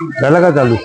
झालं का चालू?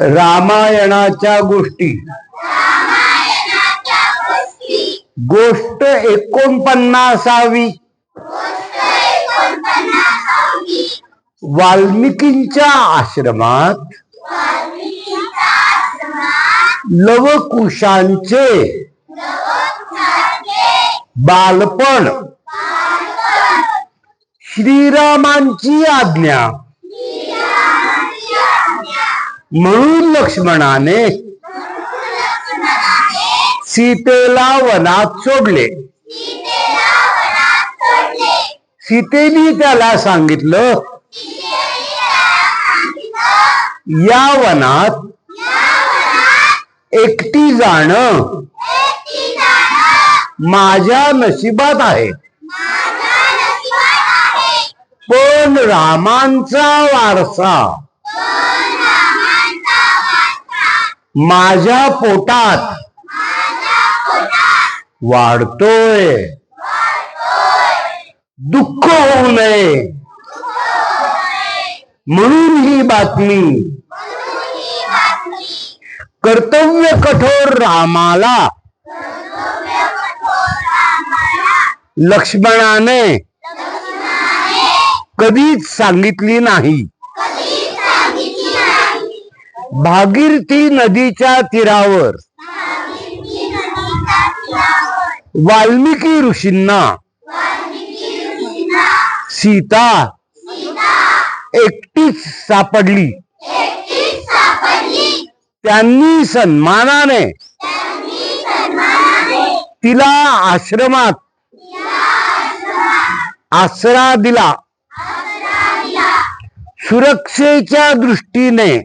रामायणाच्या गोष्टी. गोष्ट एकोणपन्नासावी. वाल्मिकींच्या आश्रमात. लवकुशांचे बालपण. श्रीरामांची आज्ञा. म्हणून लक्ष्मणाने सीतेला वनात सोडले. सीतेने त्याला सांगितलं या वनात एकटी जाणं माझ्या नशिबात आहे. पण रामांचा वारसा माझ्या पोटात वाढतोय. दुःख होऊ नये. म्हणून ही बातमी कर्तव्य कठोर रामाला. लक्ष्मणाने कधीच सांगितली नाही. भागीरथी नदीच्या तीरावर. वाल्मिकी ऋषींना. सीता एकटीच सापडली. त्यांनी सन्मानाने तिला आश्रमात आसरा दिला. सुरक्षेच्या दृष्टीने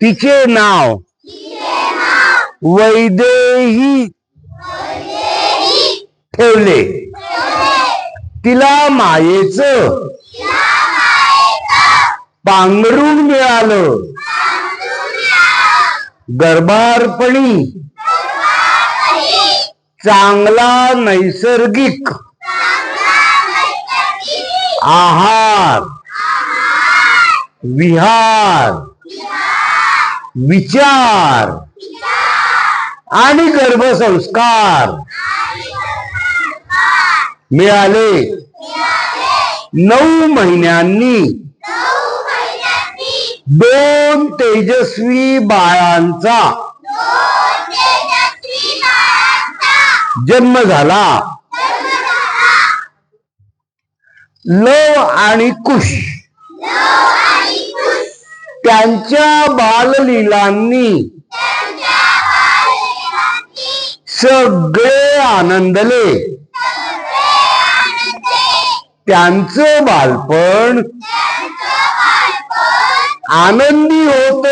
तिचे नाव वैदेही ठेवले. तिला मायेचं पांघरून मिळालं. गर्भारपणी चांगला नैसर्गिक आहार विहार विचार आणि गर्भसंस्कार मिळाले. नऊ महिन्यांनी दोन तेजस्वी बाळांचा जन्म झाला. लव आणि कुश. त्यांच्या बाललीलांनी सगळे आनंदले. त्यांचं बालपण आनंदी होत.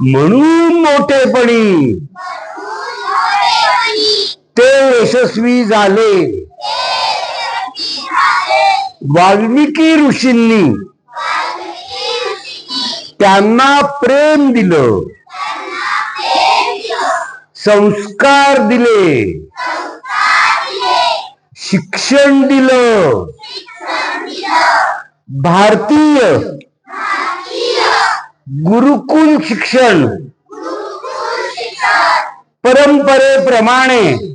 म्हणून मोठेपणी ते यशस्वी झाले. वाल्मिकी ऋषींनी त्यांना प्रेम दिलं. संस्कार दिले. शिक्षण दिलं. भारतीय गुरुकुल शिक्षण परंपरेप्रमाणे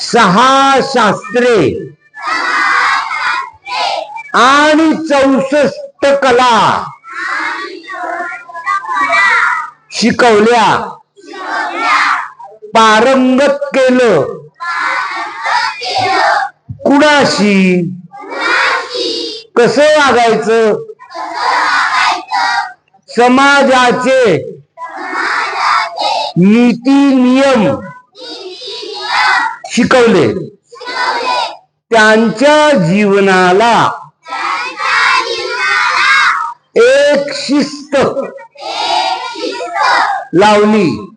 सहा शास्त्रे आणि चौसष्ट कला शिकवल्या. पारंगत केलं. कुणाशी? कसं वागायचं? समाजाचे नीती नियम शिकवले. त्यांच्या जीवनाला एक शिस्त लावली.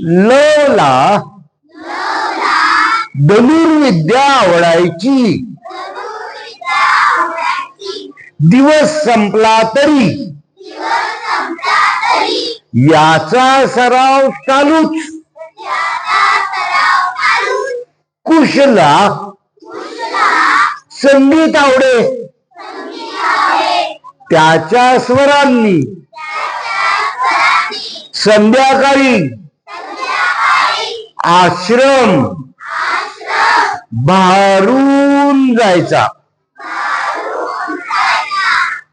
लवला धनुर्विद्या आवडायची. दिवस संपला तरी. याचा सराव चालूच. कुशला संगीत आवडे. त्याच्या स्वरांनी. संध्याकाळी आश्रम. भारून जायचा.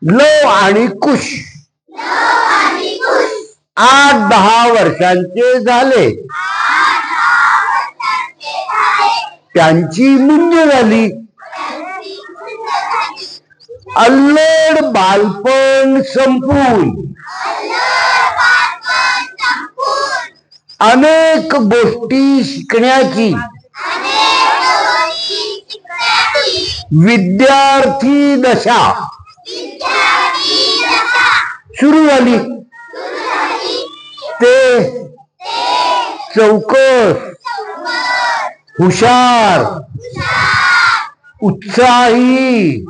लव आणि कुश. आठ दहा वर्षांचे झाले. त्यांची मुंज झाली. अल्लड बालपण संपून. अनेक गोष्टी शिकण्याची. विद्यार्थी दशा. सुरू झाली ते चौकस. हुशार. उत्साही.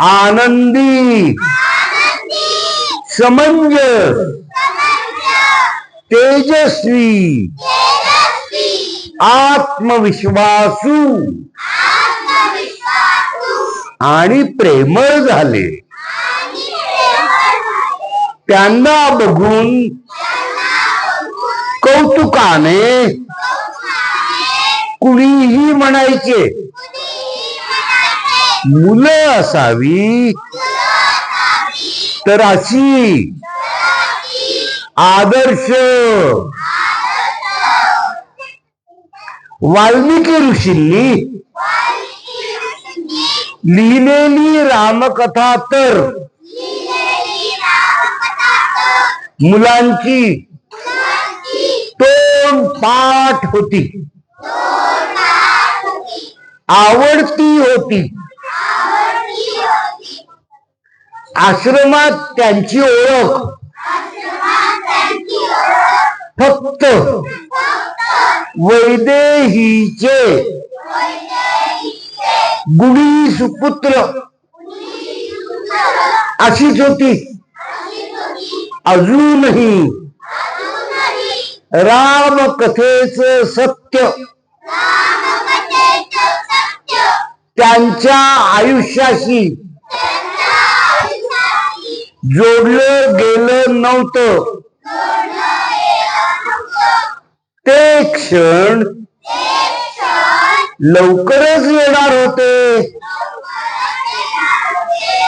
आनंदी. समंजस. तेजस्वी. आत्मविश्वासू. आणि प्रेमळ झाले. त्यांना बघून कौतुकाने कुणीही म्हणायचे मुलं असावी तर अशी आदर्श वाल्मिकी ऋषींनी लिहिलेली रामकथा तर मुलांची तोंड पाठ होती। आवडती होती। आश्रमात त्यांची ओळख। फक्त वैदेहीचे गुणी सुपुत्र अशीच होती। अजूनही राम कथेच सत्य. त्यांच्या आयुष्याशी जोडलं गेलं नव्हतं. ते क्षण लवकरच येणार होते.